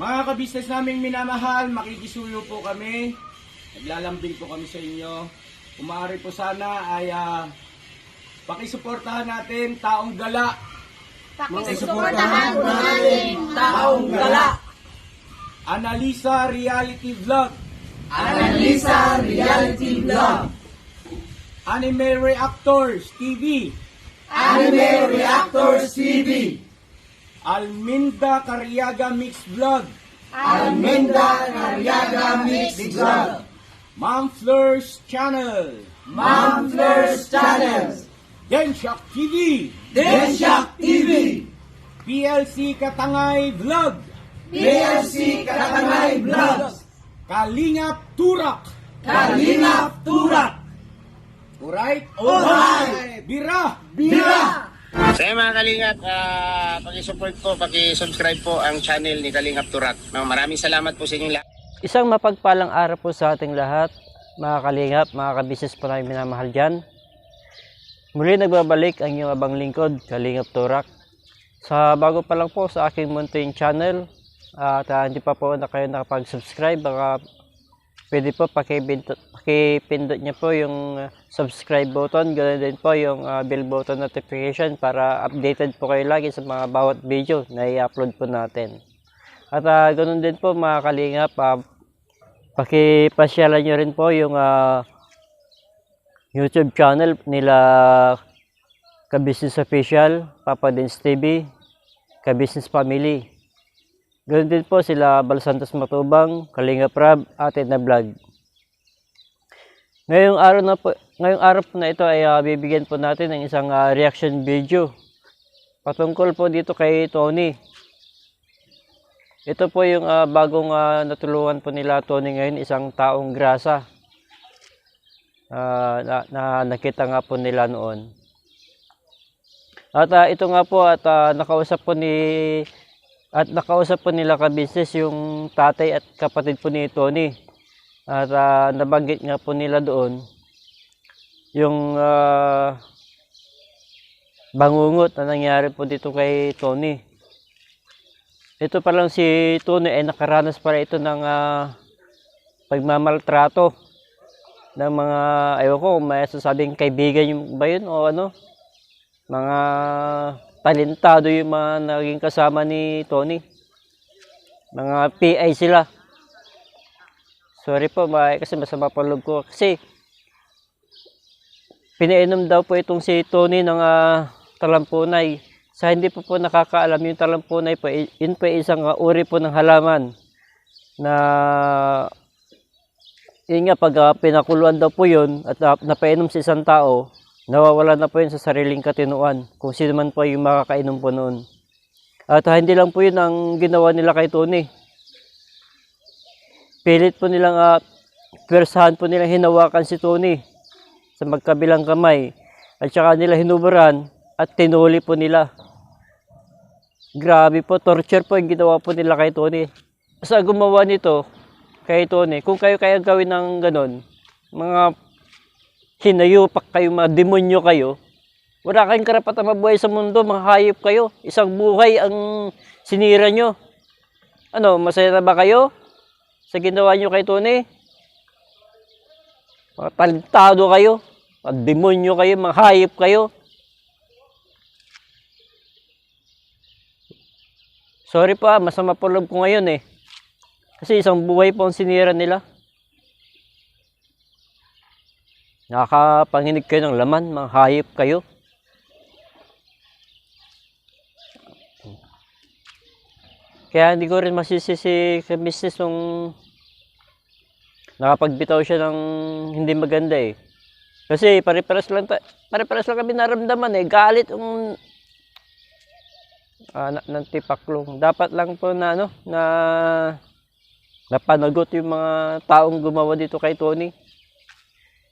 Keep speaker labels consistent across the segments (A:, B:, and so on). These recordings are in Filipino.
A: Mga kabisnes naming minamahal, makikisuyo po kami. Naglalambing po kami sa inyo. Kung maaari po sana ay ah, pakisuportahan natin taong gala.
B: Pakisuportahan po natin taong gala.
A: Analisa Reality Vlog.
B: Analisa Reality Vlog.
A: Anime Reactors TV.
B: Anime Reactors TV.
A: Alminda Cariaga Mix Vlog.
B: Almenda Nariaga Mix Vlog.
A: Ma'am Fleurs Channel.
B: Ma'am Fleurs Channel.
A: Denshock TV.
B: Densyak TV.
A: PLC Katangay Vlog.
B: PLC Katangay Vlog.
A: Kalingap Turak.
B: Kalingap Turak.
A: Alright?
B: Alright.
A: Bira.
B: Bira.
C: So yun mga Kalingap, uh, paki-support po, paki-subscribe po ang channel ni Kalingap Turak. Maraming salamat po sa inyong lahat.
D: Isang mapagpalang araw po sa ating lahat, mga kalingap, mga kabisnes po namin minamahal dyan. Muli nagbabalik ang inyong abang lingkod, Kalingap Turak. Sa bago pa lang po sa aking munting channel, at ah, hindi pa po na kayo nakapag-subscribe, baka pwede po pakipindot, pakipindot niyo po yung ah, subscribe button, ganoon din po yung ah, bell button notification para updated po kayo lagi sa mga bawat video na i-upload po natin. At uh, ganun din po mga kalingap, uh, pakipasyalan nyo rin po yung ah, YouTube channel nila Kabusiness Official, Papa Dins TV, Kabusiness Family. Ganun din po sila Bal Santos Matubang, Kalingap Rab, Ate na Vlog. Ngayong araw na po, ngayong araw po na ito ay ah, bibigyan po natin ng isang ah, reaction video patungkol po dito kay Tony. Ito po yung ah, bagong ah, natulungan po nila Tony ngayon, isang taong grasa. Ah, na, na nakita nga po nila noon. At ah, ito nga po at ah, nakausap po ni at nakausap po nila ka-business yung tatay at kapatid po ni Tony. At ah, nabanggit nga po nila doon yung ah, bangungot na nangyari po dito kay Tony. Ito pa lang si Tony ay nakaranas para ito ng ah, pagmamaltrato ng mga, ayaw ko, kung may sasabing kaibigan yung ba yun o ano, mga talentado yung mga naging kasama ni Tony. Mga PI sila. Sorry po, ma- kasi masama pa loob ko. Kasi, pinainom daw po itong si Tony ng ah, talampunay. Sa hindi po po nakakaalam, yung talampunay po, yun po isang ah, uri po ng halaman na yun nga, pag ah, pinakuluan daw po yun at ah, napainom sa isang tao, nawawala na po yun sa sariling katinuan kung sino man po yung makakainom po noon. At ah, hindi lang po yun ang ginawa nila kay Tony. Pilit po nilang, uh, pwersahan po nilang hinawakan si Tony sa magkabilang kamay. At saka nila hinubaran at tinuli po nila. Grabe po, torture po yung ginawa po nila kay Tony. Sa gumawa nito, kay Tony, kung kayo kaya gawin ng ganon, mga hinayupak kayo, mga demonyo kayo, wala kayong karapatan mabuhay sa mundo, mga hayop kayo. Isang buhay ang sinira nyo. Ano, masaya na ba kayo sa ginawa nyo kay Tony? Mga talentado kayo, mga demonyo kayo, mga hayop kayo. Sorry pa, masama po loob ko ngayon eh. Kasi isang buhay po ang sinira nila. Nakakapanginig kayo ng laman, mga kayo. Kaya hindi ko rin masisi si business nung nakapagbitaw siya ng hindi maganda eh. Kasi pare-pares lang, pare-pares lang kami naramdaman eh. Galit yung ah, na, ng tipaklong. Dapat lang po na ano, na napanagot yung mga taong gumawa dito kay Tony.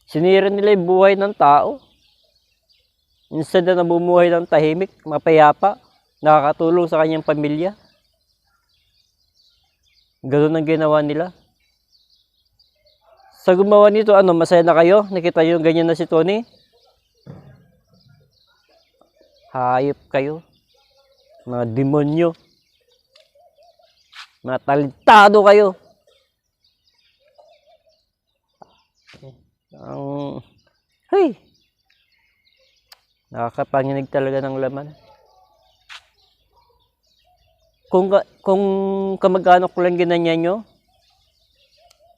D: Sinira nila yung buhay ng tao. Instead na namumuhay ng tahimik, mapayapa, nakakatulong sa kanyang pamilya. Ganun ang ginawa nila. Sa gumawa nito, ano, masaya na kayo? Nakita yung ganyan na si Tony? Hayop kayo. Mga demonyo. Mga talentado kayo. Ang, hey, nakakapanginig talaga ng laman. Kung, kung kamag-anak ko lang ginanyan nyo,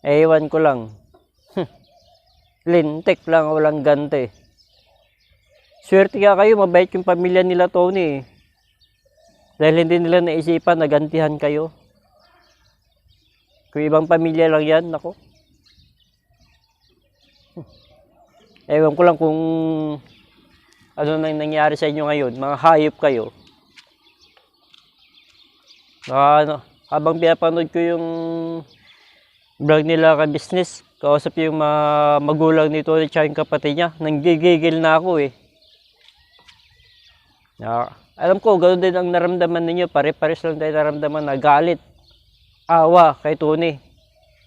D: eh, ewan ko lang. Lintik lang, walang gante. Swerte ka kayo, mabait yung pamilya nila Tony eh. Dahil hindi nila naisipan na gantihan kayo. Kung ibang pamilya lang yan, nako. Ewan ko lang kung ano nang nangyari sa inyo ngayon. Mga hayop kayo. Baka ano, habang pinapanood ko yung vlog nila ka business, kausap yung mga magulang nito at yung kapatid niya, nanggigigil na ako eh. Na, alam ko, ganoon din ang naramdaman ninyo, pare-pares lang tayo naramdaman na galit, awa kay Tony.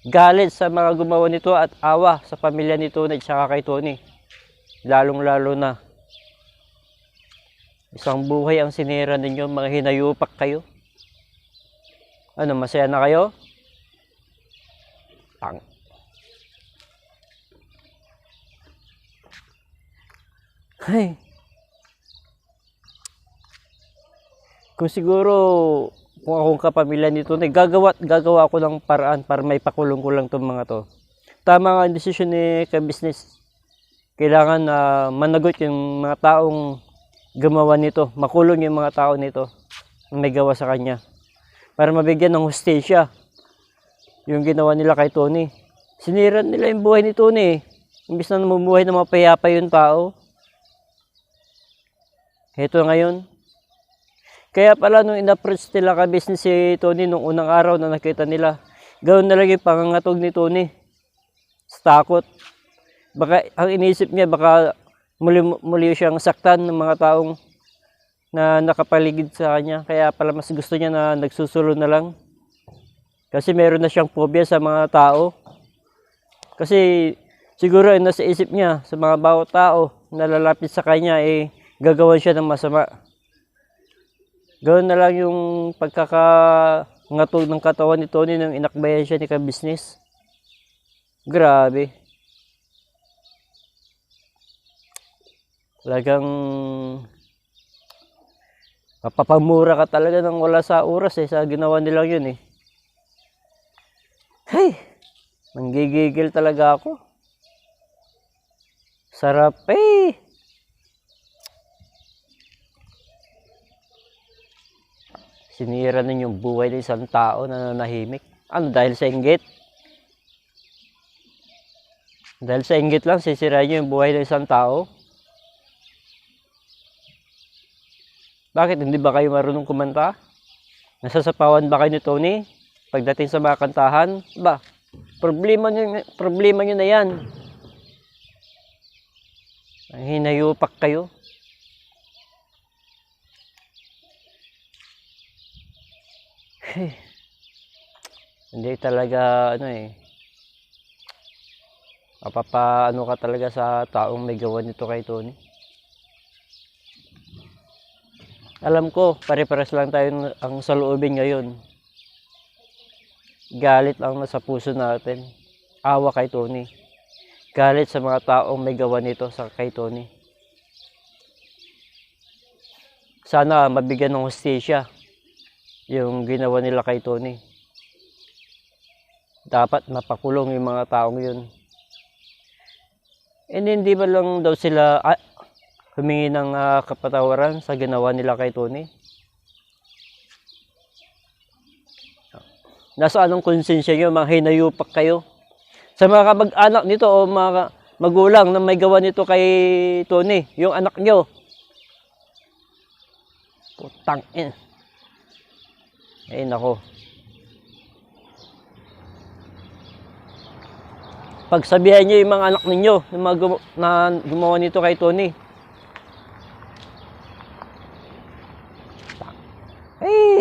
D: Galit sa mga gumawa nito at awa sa pamilya ni Tony at saka kay Tony. Lalong-lalo na. Isang buhay ang sinira ninyo, mga hinayupak kayo. Ano, masaya na kayo? Tang. Ay. Kung siguro, kung akong kapamilya nito, na gagawa, gagawa ako ng paraan para may pakulong ko lang itong mga to. Tama nga ang desisyon ni ka-business. Kailangan na managot yung mga taong gumawa nito. Makulong yung mga tao nito na may gawa sa kanya. Para mabigyan ng hustisya yung ginawa nila kay Tony. Sinira nila yung buhay ni Tony. Imbis na namumuhay ng mapayapa yung tao. Heto ngayon. Kaya pala nung in-approach nila ka business si Tony nung unang araw na nakita nila, gawin na lang yung pangangatog ni Tony. Sa takot. Baka ang inisip niya baka muli, muli siyang saktan ng mga taong na nakapaligid sa kanya. Kaya pala mas gusto niya na nagsusulo na lang. Kasi meron na siyang phobia sa mga tao. Kasi siguro ay nasa isip niya sa mga bawat tao na lalapit sa kanya eh gagawan siya ng masama. Gawin na lang yung pagkakangatog ng katawan ni Tony nang inakbayan siya ni ka-business. Grabe. Talagang mapapamura ka talaga ng wala sa oras eh sa ginawa nilang yun eh. Hey, manggigigil talaga ako. Sarap eh. Sinira ninyo yung buhay ng isang tao na nanahimik. Ano, dahil sa inggit? Dahil sa inggit lang, sisirain nyo yung buhay ng isang tao? Bakit? Hindi ba kayo marunong kumanta? Nasasapawan ba kayo ni Tony? Pagdating sa mga kantahan? Ba, problema nyo, problema nyo na yan. Hinayupak kayo. Hindi talaga, ano eh. Mapapa, ano ka talaga sa taong may gawa nito kay Tony. Alam ko, pare-pares lang tayo ang saloobin ngayon. Galit lang nasa puso natin. Awa kay Tony. Galit sa mga taong may gawa nito sa kay Tony. Sana mabigyan ng hustisya yung ginawa nila kay Tony. Dapat mapakulong yung mga taong yun. And hindi ba lang daw sila ah, humingi ng ah, kapatawaran sa ginawa nila kay Tony? Nasa anong konsensya nyo, mga hinayupak kayo? Sa mga kamag-anak nito o mga magulang na may gawa nito kay Tony, yung anak nyo. Putang in. Ay nako. Pagsabihan nyo yung mga anak ninyo na gumawa nito kay Tony.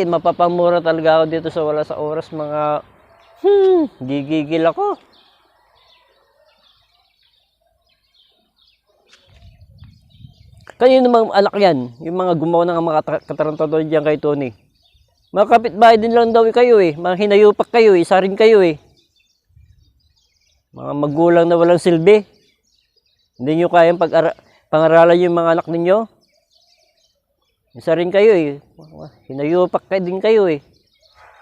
D: Mapapamura talaga ako dito sa wala sa oras mga hmm, gigigil ako. Kanino mga anak yan? Yung mga gumawa ng mga katar- katarantado dyan kay Tony. Mga kapitbahay din lang daw kayo eh. Mga hinayupak kayo eh. Isa rin kayo eh. Mga magulang na walang silbi. Hindi nyo kayang pag pangaralan yung mga anak ninyo. Isa rin kayo eh. Hinayupak kayo din kayo eh.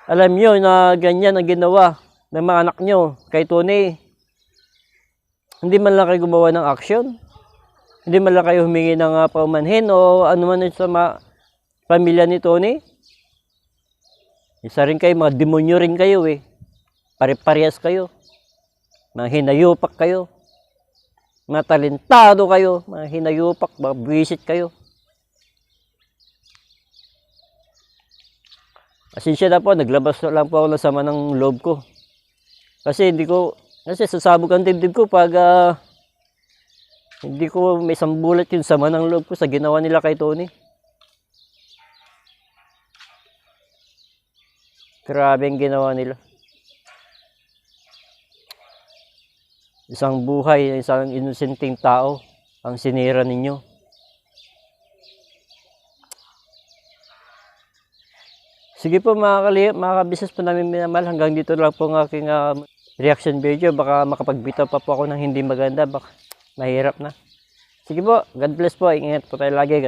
D: Alam nyo na ganyan ang ginawa ng mga anak nyo kay Tony. Hindi man lang kayo gumawa ng action. Hindi man lang kayo humingi ng uh, paumanhin o ano man sa ma- pamilya ni Tony. Isa rin kayo, mga demonyo rin kayo eh. Pare-parehas kayo. Mga hinayupak kayo. Mga talentado kayo. Mga hinayupak, mga buwisit kayo. Pasensya na po, naglabas na lang po ako ng sama ng loob ko. Kasi hindi ko, kasi sasabog ang dibdib ko pag ah, hindi ko may sambulat yung sama ng loob ko sa ginawa nila kay Tony. Grabe ang ginawa nila. Isang buhay, isang inosenteng tao ang sinira ninyo. Sige po mga kali, mga kabisnes po namin minamahal. Hanggang dito lang po ang aking ah, reaction video. Baka makapagbitaw pa po ako ng hindi maganda. Baka mahirap na. Sige po, God bless po. Ingat po tayo lagi.